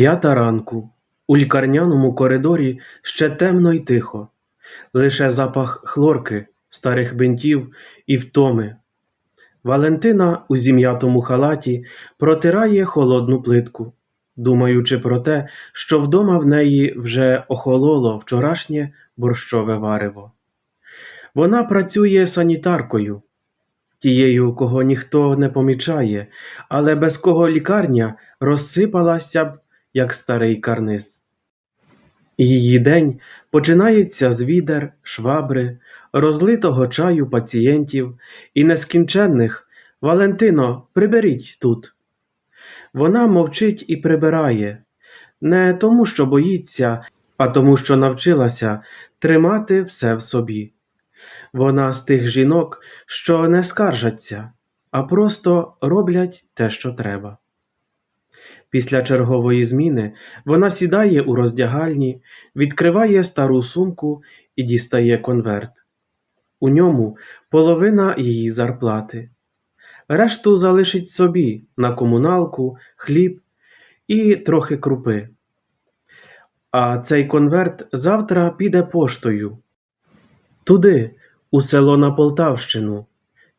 П'ята ранку. У лікарняному коридорі ще темно й тихо. Лише запах хлорки, старих бинтів і втоми. Валентина у зім'ятому халаті протирає холодну плитку, думаючи про те, що вдома в неї вже охололо вчорашнє борщове варево. Вона працює санітаркою, тією, кого ніхто не помічає, але без кого лікарня розсипалася б, як старий карниз. Її день починається з відер, швабри, розлитого чаю пацієнтів і нескінченних Валентино, приберіть тут. Вона мовчить і прибирає, не тому, що боїться, а тому, що навчилася тримати все в собі. Вона з тих жінок, що не скаржаться, а просто роблять те, що треба. Після чергової зміни вона сідає у роздягальні, відкриває стару сумку і дістає конверт. У ньому половина її зарплати. Решту залишить собі на комуналку, хліб і трохи крупи. А цей конверт завтра піде поштою. Туди, у село на Полтавщину,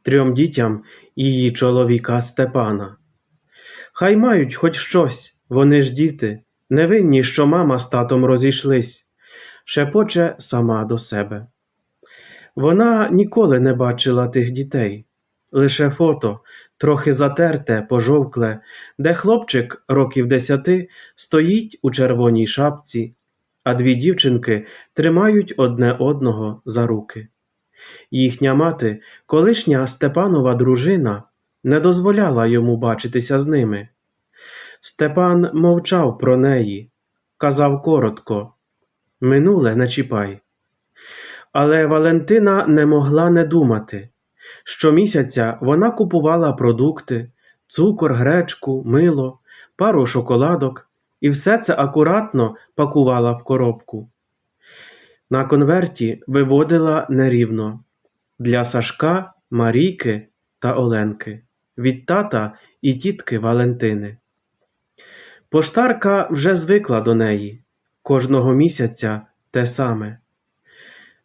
трьом дітям її чоловіка Степана. Хай мають хоч щось, вони ж діти, невинні, що мама з татом розійшлись, шепоче сама до себе. Вона ніколи не бачила тих дітей, лише фото, трохи затерте, пожовкле, де хлопчик років десяти стоїть у червоній шапці, а дві дівчинки тримають одне одного за руки. Їхня мати, колишня Степанова дружина, не дозволяла йому бачитися з ними. Степан мовчав про неї, казав коротко минуле не чіпай. Але Валентина не могла не думати. Щомісяця вона купувала продукти, цукор, гречку, мило, пару шоколадок і все це акуратно пакувала в коробку. На конверті виводила нерівно для Сашка, Марійки та Оленки, від тата і тітки Валентини. Поштарка вже звикла до неї кожного місяця те саме.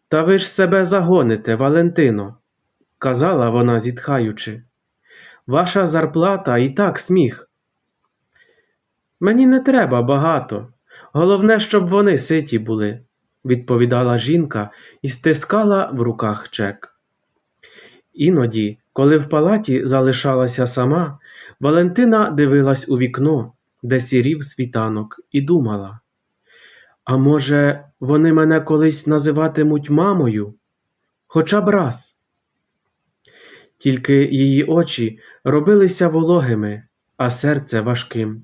Та ви ж себе загоните, Валентино, казала вона, зітхаючи. Ваша зарплата і так сміх. Мені не треба багато. Головне, щоб вони ситі були, відповідала жінка і стискала в руках чек. Іноді, коли в палаті залишалася сама, Валентина дивилась у вікно, де сірів світанок, і думала а може, вони мене колись називатимуть мамою? Хоча б раз. Тільки її очі робилися вологими, а серце важким,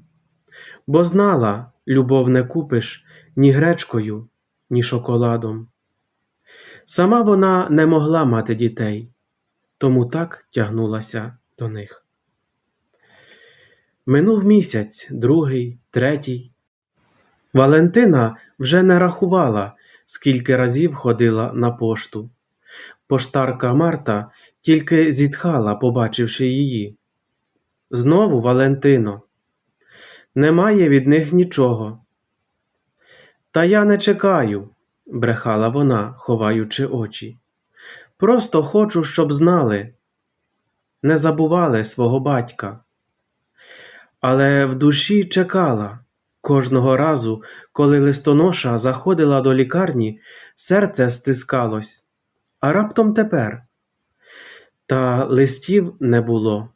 бо знала, любов не купиш ні гречкою, ні шоколадом. Сама вона не могла мати дітей, тому так тягнулася до них. Минув місяць, другий, третій. Валентина вже не рахувала, скільки разів ходила на пошту. Поштарка Марта тільки зітхала, побачивши її. Знову Валентино, немає від них нічого. Та я не чекаю, брехала вона, ховаючи очі. Просто хочу, щоб знали, не забували свого батька. Але в душі чекала. Кожного разу, коли листоноша заходила до лікарні, серце стискалось, а раптом тепер. Та листів не було.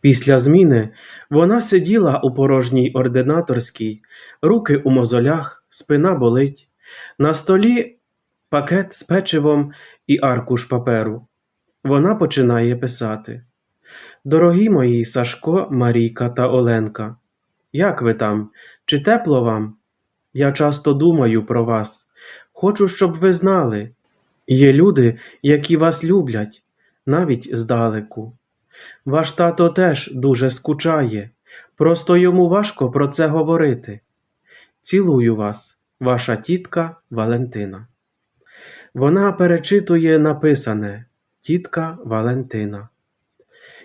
Після зміни вона сиділа у порожній ординаторській, руки у мозолях, спина болить, на столі пакет з печивом і аркуш паперу. Вона починає писати: Дорогі мої Сашко, Марійка та Оленка. Як ви там? Чи тепло вам? Я часто думаю про вас. Хочу, щоб ви знали. Є люди, які вас люблять, навіть здалеку. Ваш тато теж дуже скучає, просто йому важко про це говорити. Цілую вас, ваша тітка Валентина. Вона перечитує написане Тітка Валентина.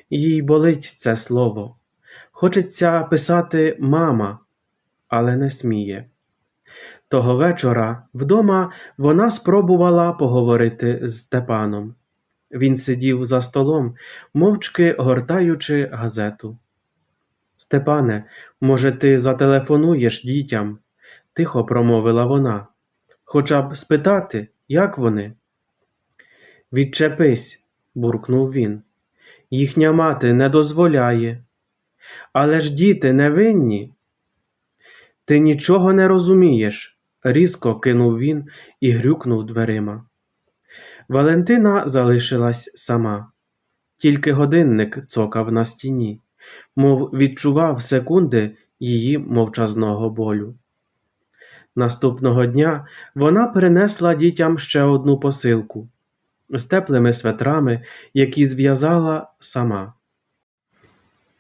Їй болить це слово. Хочеться писати мама, але не сміє. Того вечора вдома вона спробувала поговорити з Степаном. Він сидів за столом, мовчки гортаючи газету. Степане, може, ти зателефонуєш дітям? тихо промовила вона. Хоча б спитати, як вони? Відчепись, буркнув він. Їхня мати не дозволяє. Але ж діти не винні. Ти нічого не розумієш, різко кинув він і грюкнув дверима. Валентина залишилась сама, тільки годинник цокав на стіні, мов відчував секунди її мовчазного болю. Наступного дня вона принесла дітям ще одну посилку з теплими светрами, які зв'язала сама.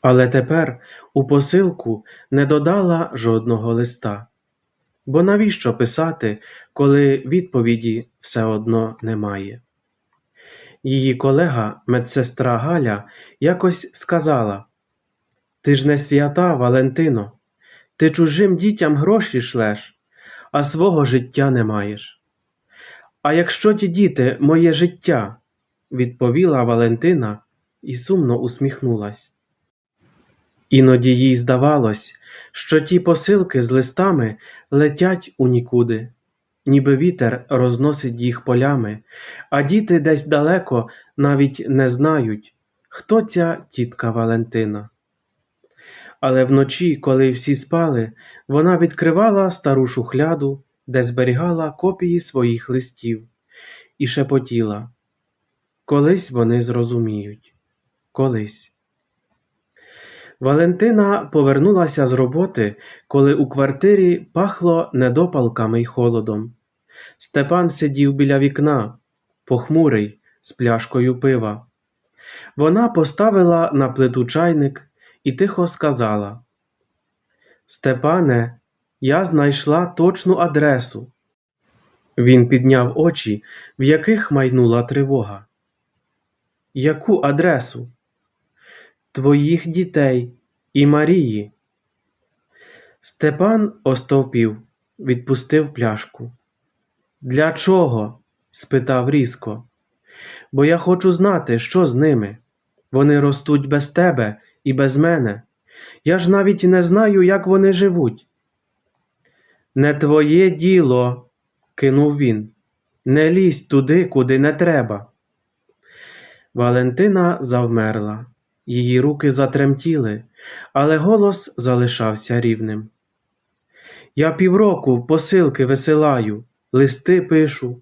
Але тепер у посилку не додала жодного листа. Бо навіщо писати, коли відповіді все одно немає? Її колега, медсестра Галя, якось сказала Ти ж не свята, Валентино, ти чужим дітям гроші шлеш, а свого життя не маєш. А якщо ті діти моє життя, відповіла Валентина і сумно усміхнулась. Іноді їй здавалось, що ті посилки з листами летять у нікуди, ніби вітер розносить їх полями, а діти десь далеко навіть не знають, хто ця тітка Валентина. Але вночі, коли всі спали, вона відкривала стару шухляду, де зберігала копії своїх листів, і шепотіла Колись вони зрозуміють, колись. Валентина повернулася з роботи, коли у квартирі пахло недопалками й холодом. Степан сидів біля вікна, похмурий, з пляшкою пива. Вона поставила на плиту чайник і тихо сказала: Степане, я знайшла точну адресу. Він підняв очі, в яких майнула тривога. Яку адресу? Твоїх дітей і Марії. Степан остовпів, відпустив пляшку. Для чого? спитав різко. Бо я хочу знати, що з ними. Вони ростуть без тебе і без мене. Я ж навіть не знаю, як вони живуть. Не твоє діло, кинув він. Не лізь туди, куди не треба. Валентина завмерла. Її руки затремтіли, але голос залишався рівним. Я півроку посилки висилаю, листи пишу,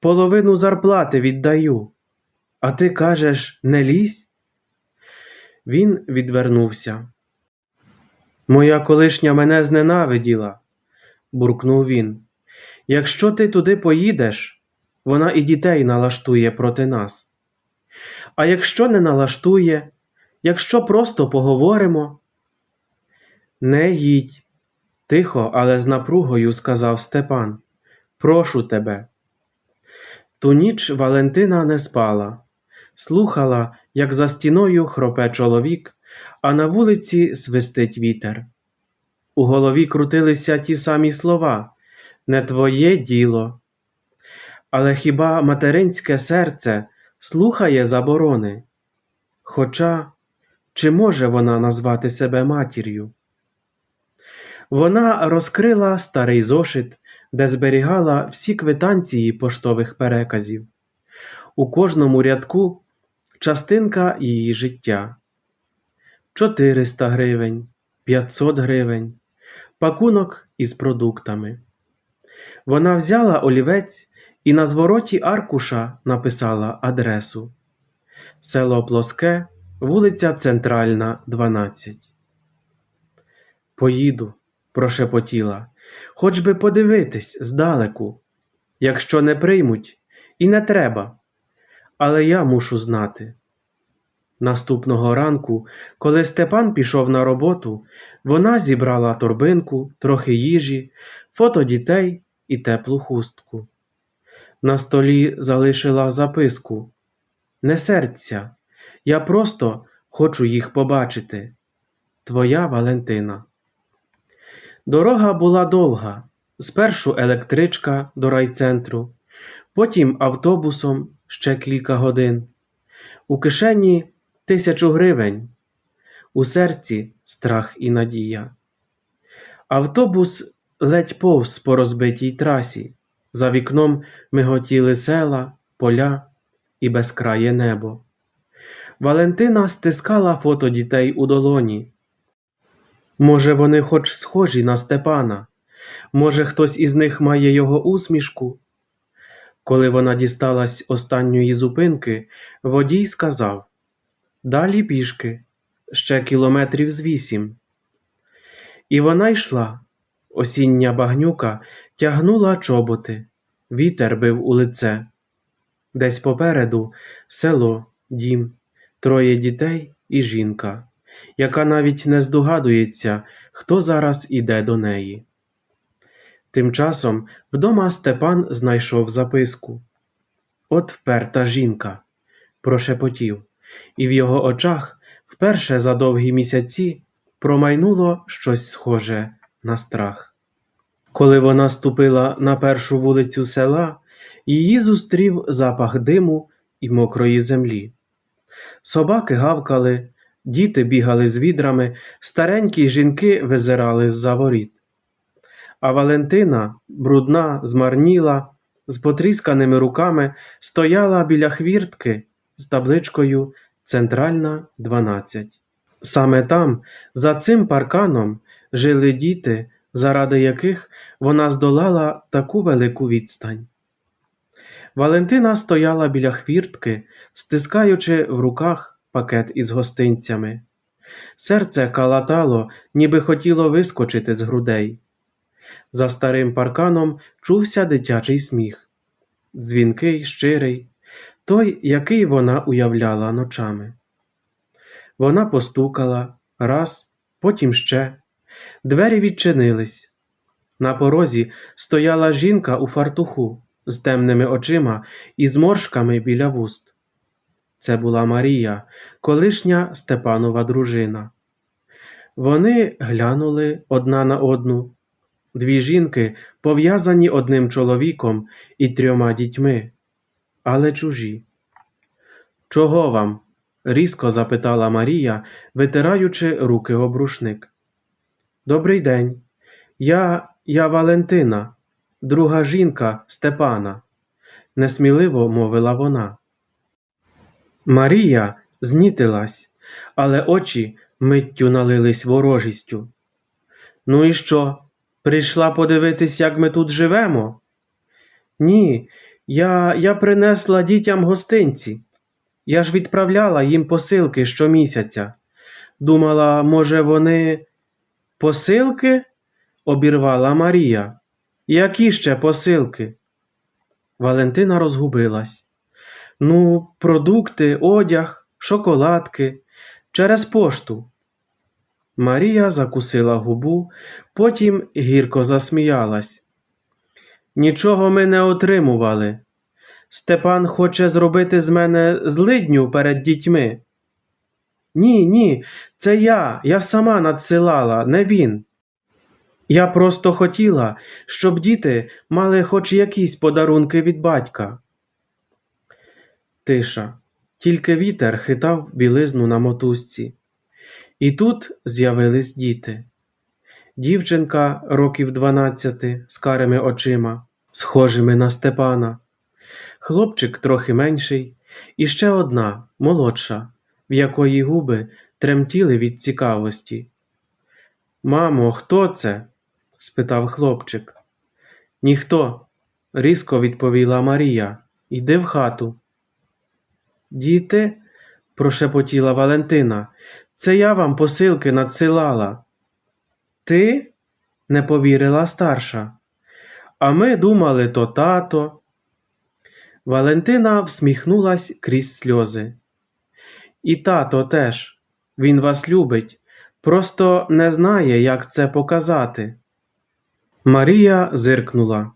половину зарплати віддаю, а ти кажеш не лізь? Він відвернувся. Моя колишня мене зненавиділа, буркнув він. Якщо ти туди поїдеш, вона і дітей налаштує проти нас. А якщо не налаштує, якщо просто поговоримо. Не їдь, тихо, але з напругою сказав Степан. Прошу тебе. Ту ніч Валентина не спала, слухала, як за стіною хропе чоловік, а на вулиці свистить вітер. У голові крутилися ті самі слова не твоє діло. Але хіба материнське серце слухає заборони? Хоча чи може вона назвати себе матір'ю? Вона розкрила старий зошит, де зберігала всі квитанції поштових переказів. У кожному рядку частинка її життя. 400 гривень, 500 гривень, пакунок із продуктами. Вона взяла олівець і на звороті аркуша написала адресу Село Плоске, вулиця Центральна, 12. Поїду, прошепотіла, хоч би подивитись здалеку. Якщо не приймуть, і не треба. Але я мушу знати. Наступного ранку, коли Степан пішов на роботу, вона зібрала торбинку, трохи їжі, фото дітей і теплу хустку. На столі залишила записку Не серця, я просто хочу їх побачити. Твоя Валентина. Дорога була довга. Спершу електричка до райцентру, потім автобусом ще кілька годин. У кишені тисячу гривень, у серці страх і надія. Автобус ледь повз по розбитій трасі. За вікном миготіли села, поля і безкрає небо. Валентина стискала фото дітей у долоні. Може, вони хоч схожі на Степана, може, хтось із них має його усмішку. Коли вона дісталась останньої зупинки, водій сказав Далі пішки, ще кілометрів з вісім. І вона йшла. Осіння багнюка тягнула чоботи, вітер бив у лице. Десь попереду село, дім, троє дітей і жінка, яка навіть не здогадується, хто зараз іде до неї. Тим часом вдома Степан знайшов записку. От вперта жінка, прошепотів, і в його очах вперше за довгі місяці промайнуло щось схоже на страх. Коли вона ступила на першу вулицю села, її зустрів запах диму і мокрої землі. Собаки гавкали, діти бігали з відрами, старенькі жінки визирали з-за воріт. А Валентина, брудна, змарніла, з потрісканими руками, стояла біля хвіртки з табличкою Центральна 12. Саме там, за цим парканом, жили діти, заради яких вона здолала таку велику відстань. Валентина стояла біля хвіртки, стискаючи в руках пакет із гостинцями. Серце калатало, ніби хотіло вискочити з грудей. За старим парканом чувся дитячий сміх, дзвінкий, щирий, той, який вона уявляла ночами. Вона постукала раз, потім ще. Двері відчинились. На порозі стояла жінка у фартуху з темними очима і зморшками біля вуст. Це була Марія, колишня Степанова дружина. Вони глянули одна на одну. Дві жінки, пов'язані одним чоловіком і трьома дітьми, але чужі. Чого вам? різко запитала Марія, витираючи руки об рушник. Добрий день. Я я Валентина, друга жінка Степана, несміливо мовила вона. Марія знітилась, але очі миттю налились ворожістю. Ну і що? Прийшла подивитись, як ми тут живемо? Ні, я, я принесла дітям гостинці. Я ж відправляла їм посилки щомісяця. Думала, може, вони. Посилки? обірвала Марія. Які ще посилки? Валентина розгубилась. Ну, продукти, одяг, шоколадки через пошту. Марія закусила губу, потім гірко засміялась. Нічого ми не отримували. Степан хоче зробити з мене злидню перед дітьми. Ні, ні, це я, я сама надсилала, не він. Я просто хотіла, щоб діти мали хоч якісь подарунки від батька. Тиша, тільки вітер хитав білизну на мотузці. І тут з'явились діти. Дівчинка років дванадцяти з карими очима, схожими на Степана, хлопчик трохи менший, і ще одна, молодша, в якої губи тремтіли від цікавості. Мамо, хто це? спитав хлопчик. Ніхто, різко відповіла Марія. Йди в хату. Діти, прошепотіла Валентина, це я вам посилки надсилала. Ти? не повірила старша. А ми думали то тато. Валентина всміхнулась крізь сльози. І тато теж. Він вас любить, просто не знає, як це показати. Марія зиркнула.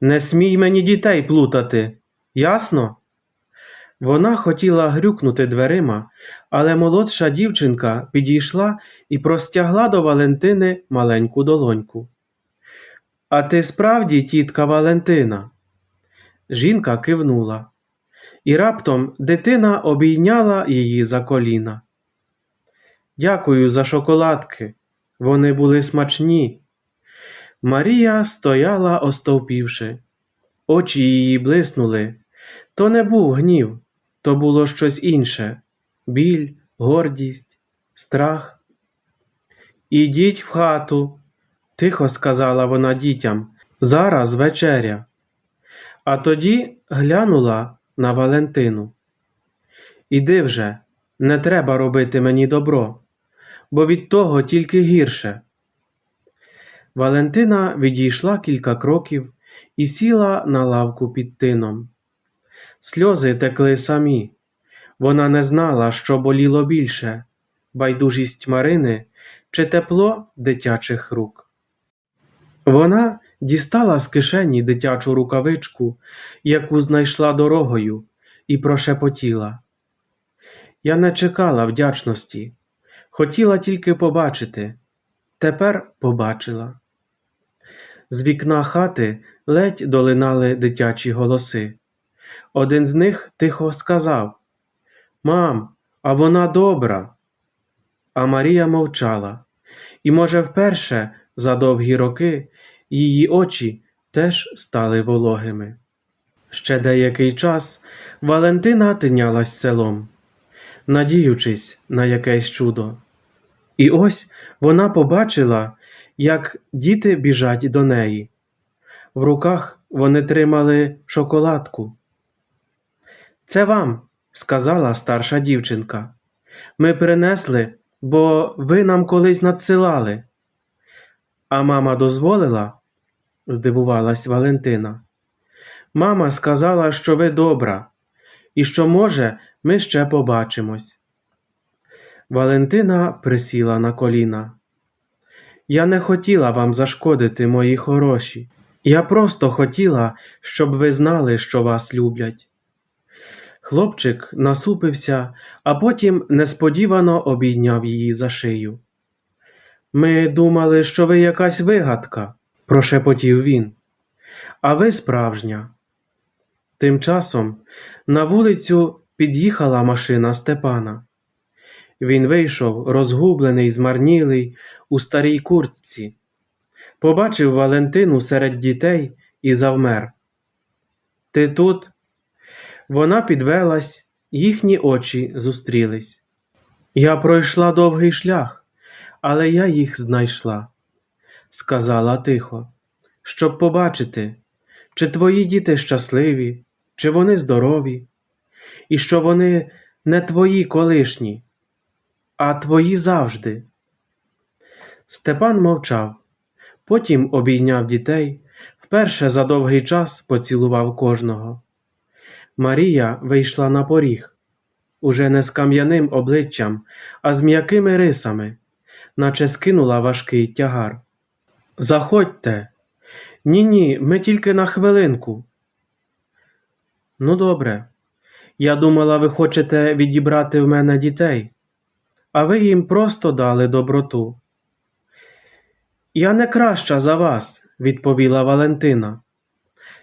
Не смій мені дітей плутати, ясно? Вона хотіла грюкнути дверима, але молодша дівчинка підійшла і простягла до Валентини маленьку долоньку. А ти справді тітка Валентина? Жінка кивнула, і раптом дитина обійняла її за коліна. Дякую за шоколадки. Вони були смачні. Марія стояла остовпівши. Очі її блиснули. То не був гнів, то було щось інше біль, гордість, страх. Ідіть в хату, тихо сказала вона дітям. Зараз вечеря. А тоді глянула на Валентину. Іди вже, не треба робити мені добро, бо від того тільки гірше. Валентина відійшла кілька кроків і сіла на лавку під тином. Сльози текли самі. Вона не знала, що боліло більше байдужість Марини чи тепло дитячих рук. Вона дістала з кишені дитячу рукавичку, яку знайшла дорогою, і прошепотіла. Я не чекала вдячності, хотіла тільки побачити. Тепер побачила. З вікна хати ледь долинали дитячі голоси. Один з них тихо сказав Мам, а вона добра. А Марія мовчала, і, може, вперше за довгі роки її очі теж стали вологими. Ще деякий час Валентина тинялась селом, надіючись на якесь чудо. І ось вона побачила, як діти біжать до неї. В руках вони тримали шоколадку. Це вам, сказала старша дівчинка. Ми принесли, бо ви нам колись надсилали. А мама дозволила? здивувалась Валентина. Мама сказала, що ви добра, і що, може, ми ще побачимось. Валентина присіла на коліна. Я не хотіла вам зашкодити, мої хороші. Я просто хотіла, щоб ви знали, що вас люблять. Хлопчик насупився, а потім несподівано обійняв її за шию. Ми думали, що ви якась вигадка, прошепотів він. А ви справжня. Тим часом на вулицю під'їхала машина Степана. Він вийшов, розгублений, змарнілий, у старій куртці. Побачив Валентину серед дітей і завмер. Ти тут? Вона підвелась, їхні очі зустрілись. Я пройшла довгий шлях, але я їх знайшла, сказала тихо, щоб побачити, чи твої діти щасливі, чи вони здорові, і що вони не твої колишні, а твої завжди. Степан мовчав, потім обійняв дітей, вперше за довгий час поцілував кожного. Марія вийшла на поріг, уже не з кам'яним обличчям, а з м'якими рисами, наче скинула важкий тягар. Заходьте. Ні, ні, ми тільки на хвилинку. Ну, добре. Я думала, ви хочете відібрати в мене дітей, а ви їм просто дали доброту. Я не краща за вас, відповіла Валентина.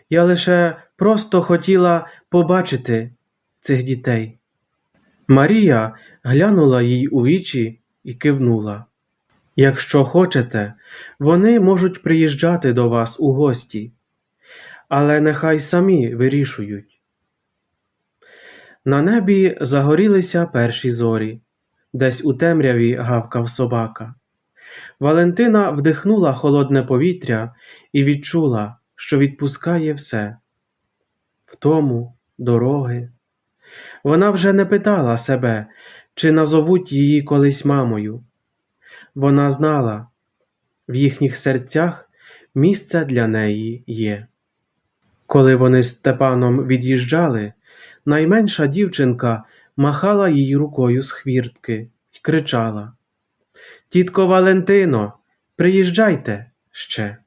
Я лише просто хотіла побачити цих дітей. Марія глянула їй у вічі і кивнула. Якщо хочете, вони можуть приїжджати до вас у гості, але нехай самі вирішують. На небі загорілися перші зорі, десь у темряві гавкав собака. Валентина вдихнула холодне повітря і відчула, що відпускає все втому, дороги. Вона вже не питала себе, чи назовуть її колись мамою. Вона знала, в їхніх серцях місце для неї є. Коли вони з Степаном від'їжджали, найменша дівчинка махала їй рукою з хвіртки й кричала Тітко Валентино, приїжджайте ще.